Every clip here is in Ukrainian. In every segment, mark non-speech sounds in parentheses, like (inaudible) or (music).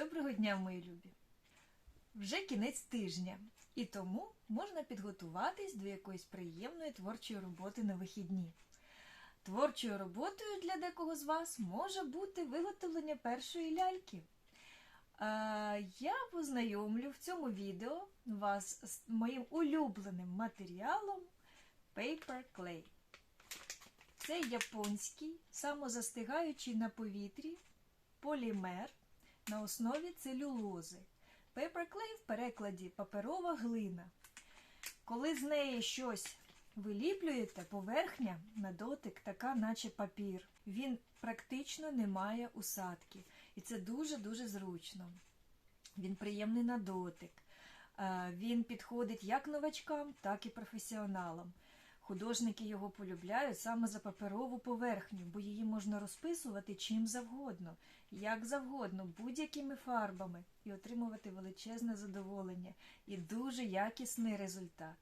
Доброго дня, мої любі! Вже кінець тижня, і тому можна підготуватись до якоїсь приємної творчої роботи на вихідні. Творчою роботою для декого з вас може бути виготовлення першої ляльки. Я познайомлю в цьому відео вас з моїм улюбленим матеріалом Paper Clay. Це японський, самозастигаючий на повітрі полімер на основі целюлози. Paperclay в перекладі паперова глина. Коли з неї щось виліплюєте, поверхня на дотик така, наче папір. Він практично не має усадки. І це дуже-дуже зручно. Він приємний на дотик. Е, Він підходить як новачкам, так і професіоналам. Художники його полюбляють саме за паперову поверхню, бо її можна розписувати чим завгодно, як завгодно, будь-якими фарбами і отримувати величезне задоволення і дуже якісний результат.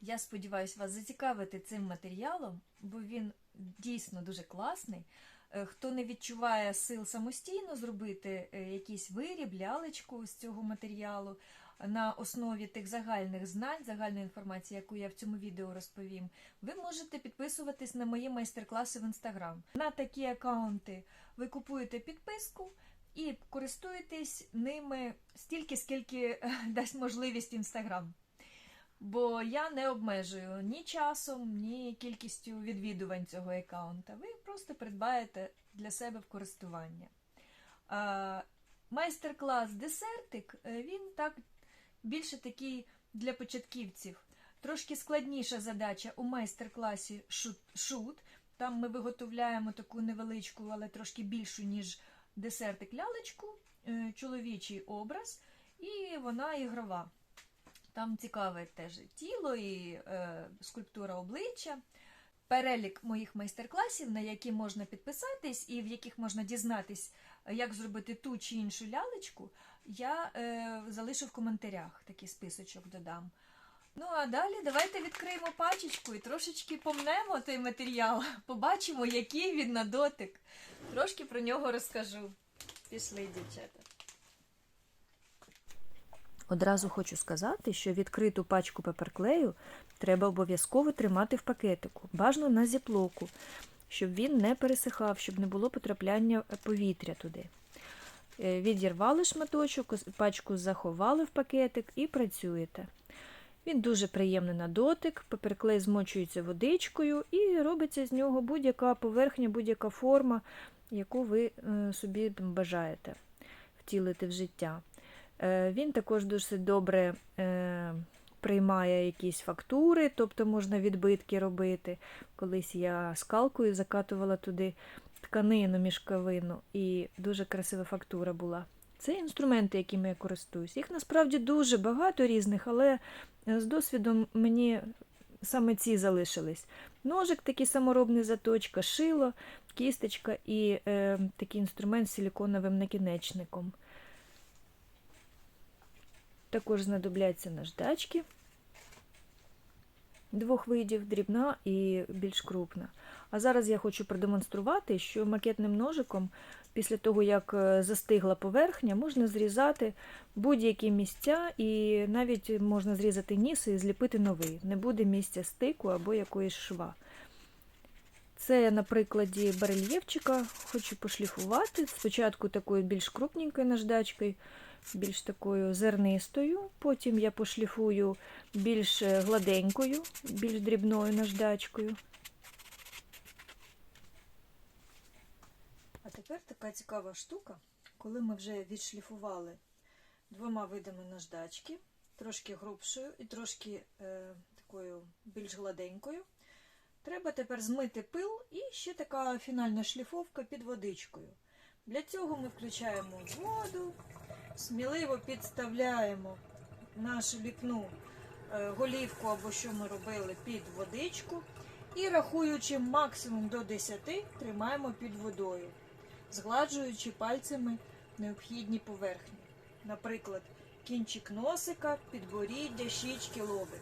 Я сподіваюся вас зацікавити цим матеріалом, бо він дійсно дуже класний. Е, Хто не відчуває сил самостійно зробити е, якийсь виріб, лялечку з цього матеріалу на основі тих загальних знань, загальної інформації, яку я в цьому відео розповім, ви можете підписуватись на мої майстер-класи в інстаграм. На такі аккаунти ви купуєте підписку і користуєтесь ними стільки, скільки е, дасть можливість інстаграм. Бо я не обмежую ні часом, ні кількістю відвідувань цього аккаунта. Ви просто придбаєте для себе в користування. Майстер-клас десертик, е, він так більше такий для початківців. Трошки складніша задача у майстер-класі шут. Там ми виготовляємо таку невеличку, але трошки більшу, ніж десертик лялечку, е, чоловічий образ, і вона ігрова. Там цікаве теж тіло і е, скульптура обличчя. Перелік моїх майстер-класів, на які можна підписатись і в яких можна дізнатись, як зробити ту чи іншу лялечку, я е, залишу в коментарях такий списочок додам. Ну а далі давайте відкриємо пачечку і трошечки помнемо той матеріал, (laughs) побачимо, який він на дотик. Трошки про нього розкажу. Пішли, дівчата. Одразу хочу сказати, що відкриту пачку паперклею треба обов'язково тримати в пакетику, бажано на зіплоку, щоб він не пересихав, щоб не було потрапляння повітря туди. Е, Відірвали шматочок, пачку заховали в пакетик і працюєте. Він дуже приємний на дотик, паперклей змочується водичкою і робиться з нього будь-яка поверхня, будь-яка форма, яку ви е, собі бажаєте втілити в життя. Е, Він також досить добре е, приймає якісь фактури, тобто можна відбитки робити. Колись я скалкою закатувала туди тканину мішковину, і дуже красива фактура була. Це інструменти, якими я користуюсь. Їх насправді дуже багато різних, але е, з досвідом мені саме ці залишились. Ножик, такий саморобний заточка, шило, кісточка і е, такий інструмент з силіконовим накінечником. Також знадобляться наждачки двох видів, дрібна і більш крупна. А зараз я хочу продемонструвати, що макетним ножиком, після того, як е, застигла поверхня, можна зрізати будь-які місця, і навіть можна зрізати ніс і зліпити новий. Не буде місця стику або якоїсь шва. Це на прикладі барельєфчика хочу пошліфувати. Спочатку такою більш крупненькою наждачкою, більш такою зернистою. Потім я пошліфую більш гладенькою, більш дрібною наждачкою. А тепер така цікава штука, коли ми вже відшліфували двома видами наждачки, трошки грубшою і трошки е, такою більш гладенькою. Треба тепер змити пил і ще така фінальна шліфовка під водичкою. Для цього ми включаємо воду, сміливо підставляємо нашу ліпну е, голівку або що ми робили під водичку. І рахуючи максимум до 10, тримаємо під водою, згладжуючи пальцями необхідні поверхні. Наприклад, кінчик носика, підборіддя, щічки, лобик.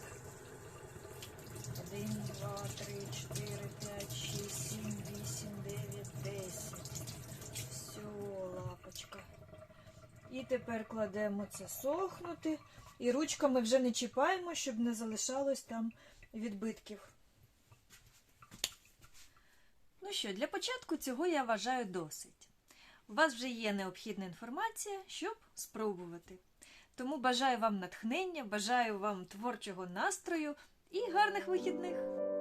1, 2, 3, 4, 5, 6, 7, 8, 9, 10. Тепер кладемо це сохнути. І ручками вже не чіпаємо, щоб не залишалось там відбитків. Ну що, для початку цього я вважаю досить. У вас вже є необхідна інформація, щоб спробувати. Тому бажаю вам натхнення, бажаю вам творчого настрою і гарних вихідних!